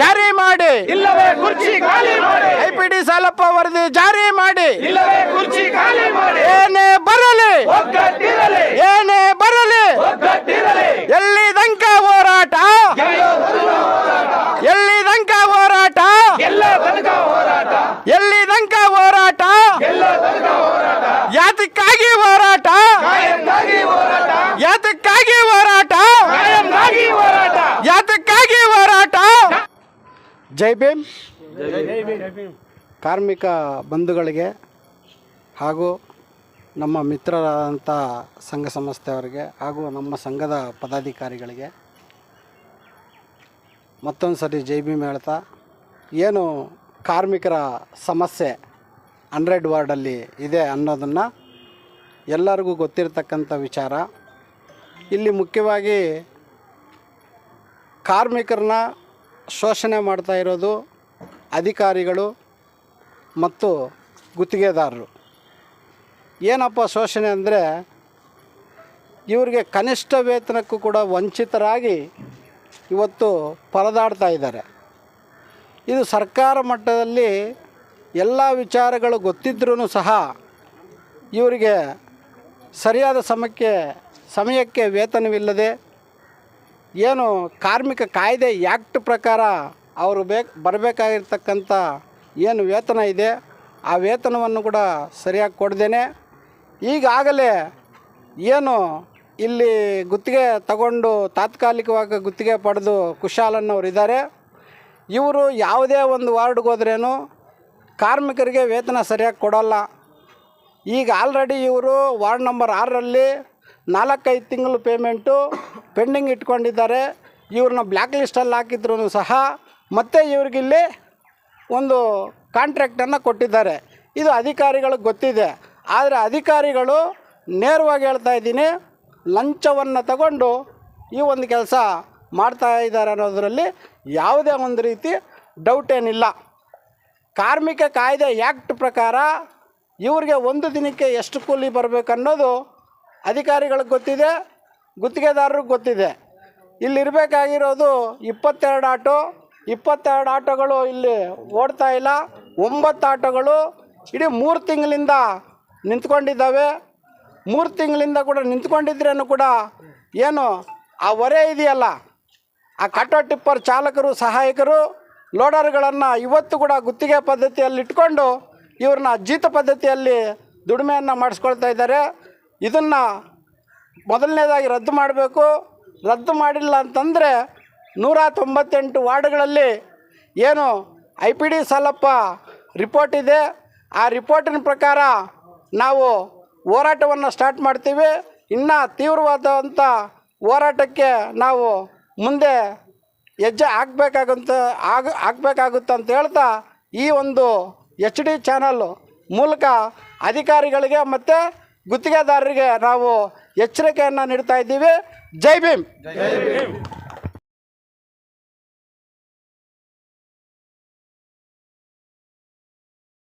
ಜಾರಿ ಮಾಡಿ. ಇಲ್ಲವೇ ಕುರ್ಚಿ ಖಾಲಿ ಮಾಡಿ. ಐ ಪಿ ಡಿ ಸಾಲಪ್ಪ ವರದಿ ಜಾರಿ ಮಾಡಿ. ಇಲ್ಲವೇ ಜೈ ಭೀಮ್. ಕಾರ್ಮಿಕ ಬಂಧುಗಳಿಗೆ ಹಾಗೂ ನಮ್ಮ ಮಿತ್ರರಾದಂಥ ಸಂಘ ಸಂಸ್ಥೆಯವರಿಗೆ ಹಾಗೂ ನಮ್ಮ ಸಂಘದ ಪದಾಧಿಕಾರಿಗಳಿಗೆ ಮತ್ತೊಂದು ಸರಿ ಜೈ ಭೀಮ್ ಹೇಳ್ತಾ ಏನು ಕಾರ್ಮಿಕರ ಸಮಸ್ಯೆ ಹಂಡ್ರೆಡ್ ವಾರ್ಡಲ್ಲಿ ಇದೆ ಅನ್ನೋದನ್ನು ಎಲ್ಲರಿಗೂ ಗೊತ್ತಿರತಕ್ಕಂಥ ವಿಚಾರ. ಇಲ್ಲಿ ಮುಖ್ಯವಾಗಿ ಕಾರ್ಮಿಕರನ್ನ ಶೋಷಣೆ ಮಾಡ್ತಾ ಇರೋದು ಅಧಿಕಾರಿಗಳು ಮತ್ತು ಗುತ್ತಿಗೆದಾರರು. ಏನಪ್ಪ ಶೋಷಣೆ ಅಂದರೆ ಇವರಿಗೆ ಕನಿಷ್ಠ ವೇತನಕ್ಕೂ ಕೂಡ ವಂಚಿತರಾಗಿ ಇವತ್ತು ಪರದಾಡ್ತಾ ಇದ್ದಾರೆ. ಇದು ಸರ್ಕಾರ ಮಟ್ಟದಲ್ಲಿ ಎಲ್ಲ ವಿಚಾರಗಳು ಗೊತ್ತಿದ್ರೂ ಸಹ ಇವರಿಗೆ ಸರಿಯಾದ ಸಮಯಕ್ಕೆ ಸಮಯಕ್ಕೆ ವೇತನವಿಲ್ಲದೆ ಏನು ಕಾರ್ಮಿಕ ಕಾಯ್ದೆ ಆ್ಯಕ್ಟ್ ಪ್ರಕಾರ ಅವರು ಬೇಕು, ಬರಬೇಕಾಗಿರ್ತಕ್ಕಂಥ ಏನು ವೇತನ ಇದೆ, ಆ ವೇತನವನ್ನು ಕೂಡ ಸರಿಯಾಗಿ ಕೊಡ್ದೇನೆ. ಈಗಾಗಲೇ ಏನು ಇಲ್ಲಿ ಗುತ್ತಿಗೆ ತಗೊಂಡು ತಾತ್ಕಾಲಿಕವಾಗಿ ಗುತ್ತಿಗೆ ಪಡೆದು ಕುಶಾಲನ್ನವ್ರು ಇದ್ದಾರೆ ಇವರು ಯಾವುದೇ ಒಂದು ವಾರ್ಡ್ಗೆ ಹೋದ್ರೇನು ಕಾರ್ಮಿಕರಿಗೆ ವೇತನ ಸರಿಯಾಗಿ ಕೊಡೋಲ್ಲ. ಈಗ ಆಲ್ರೆಡಿ ಇವರು ವಾರ್ಡ್ ನಂಬರ್ ಆರರಲ್ಲಿ ನಾಲ್ಕೈದು ತಿಂಗಳು ಪೇಮೆಂಟು ಪೆಂಡಿಂಗ್ ಇಟ್ಕೊಂಡಿದ್ದಾರೆ. ಇವ್ರನ್ನ ಬ್ಲ್ಯಾಕ್ ಲಿಸ್ಟಲ್ಲಿ ಹಾಕಿದ್ರು ಸಹ ಮತ್ತೆ ಇವ್ರಿಗಿಲ್ಲಿ ಒಂದು ಕಾಂಟ್ರ್ಯಾಕ್ಟನ್ನು ಕೊಟ್ಟಿದ್ದಾರೆ. ಇದು ಅಧಿಕಾರಿಗಳಿಗೆ ಗೊತ್ತಿದೆ. ಆದರೆ ಅಧಿಕಾರಿಗಳು ನೇರವಾಗಿ ಹೇಳ್ತಾ ಇದ್ದೀನಿ, ಲಂಚವನ್ನು ತಗೊಂಡು ಈ ಒಂದು ಕೆಲಸ ಮಾಡ್ತಾ ಇದ್ದಾರೆ ಅನ್ನೋದರಲ್ಲಿ ಯಾವುದೇ ಒಂದು ರೀತಿ ಡೌಟ್ ಏನಿಲ್ಲ. ಕಾರ್ಮಿಕ ಕಾಯ್ದೆ ಆ್ಯಕ್ಟ್ ಪ್ರಕಾರ ಇವ್ರಿಗೆ ಒಂದು ದಿನಕ್ಕೆ ಎಷ್ಟು ಕೂಲಿ ಬರಬೇಕು ಅನ್ನೋದು ಅಧಿಕಾರಿಗಳಿಗೆ ಗೊತ್ತಿದೆ, ಗುತ್ತಿಗೆದಾರರಿಗೆ ಗೊತ್ತಿದೆ. ಇಲ್ಲಿರಬೇಕಾಗಿರೋದು ಇಪ್ಪತ್ತೆರಡು ಆಟೋ, ಇಪ್ಪತ್ತೆರಡು ಆಟೋಗಳು ಇಲ್ಲಿ ಓಡ್ತಾ ಇಲ್ಲ. ಒಂಬತ್ತು ಆಟೋಗಳು ಇಡೀ ಮೂರು ತಿಂಗಳಿಂದ ನಿಂತ್ಕೊಂಡಿದ್ದಾವೆ. ಮೂರು ತಿಂಗಳಿಂದ ಕೂಡ ನಿಂತ್ಕೊಂಡಿದ್ರೇನು ಕೂಡ ಏನು, ಆ ಹೊರೆ ಇದೆಯಲ್ಲ, ಆ ಕಟ್ಟೋ ಟಿಪ್ಪರ್ ಚಾಲಕರು, ಸಹಾಯಕರು, ಲೋಡರ್ಗಳನ್ನು ಇವತ್ತು ಕೂಡ ಗುತ್ತಿಗೆ ಪದ್ಧತಿಯಲ್ಲಿ ಇಟ್ಕೊಂಡು ಇವ್ರನ್ನ ಜೀತ ಪದ್ಧತಿಯಲ್ಲಿ ದುಡಿಮೆಯನ್ನು ಮಾಡಿಸ್ಕೊಳ್ತಾ ಇದ್ದಾರೆ. ಇದನ್ನು ಮೊದಲನೇದಾಗಿ ರದ್ದು ಮಾಡಬೇಕು. ರದ್ದು ಮಾಡಿಲ್ಲ ಅಂತಂದರೆ ನೂರ ತೊಂಬತ್ತೆಂಟು ವಾರ್ಡ್ಗಳಲ್ಲಿ ಏನು I P D Salappa report ಇದೆ. ಆ ರಿಪೋರ್ಟಿನ ಪ್ರಕಾರ ನಾವು ಹೋರಾಟವನ್ನು ಸ್ಟಾರ್ಟ್ ಮಾಡ್ತೀವಿ. ಇನ್ನೂ ತೀವ್ರವಾದಂಥ ಹೋರಾಟಕ್ಕೆ ನಾವು ಮುಂದೆ ಹೆಜ್ಜೆ ಹಾಕ್ಬೇಕಾಗಂತ ಆಗ ಹಾಕ್ಬೇಕಾಗುತ್ತೆ ಅಂತ ಹೇಳ್ತಾ ಈ ಒಂದು ಎಚ್ ಡಿ ಚಾನಲ್ ಮೂಲಕ ಅಧಿಕಾರಿಗಳಿಗೆ ಮತ್ತು ಗುತ್ತಿಗೆದಾರರಿಗೆ ನಾವು ಎಚ್ಚರಿಕೆಯನ್ನು ನೀಡ್ತಾ ಇದ್ದೀವಿ. ಜೈ ಭೀಮ್.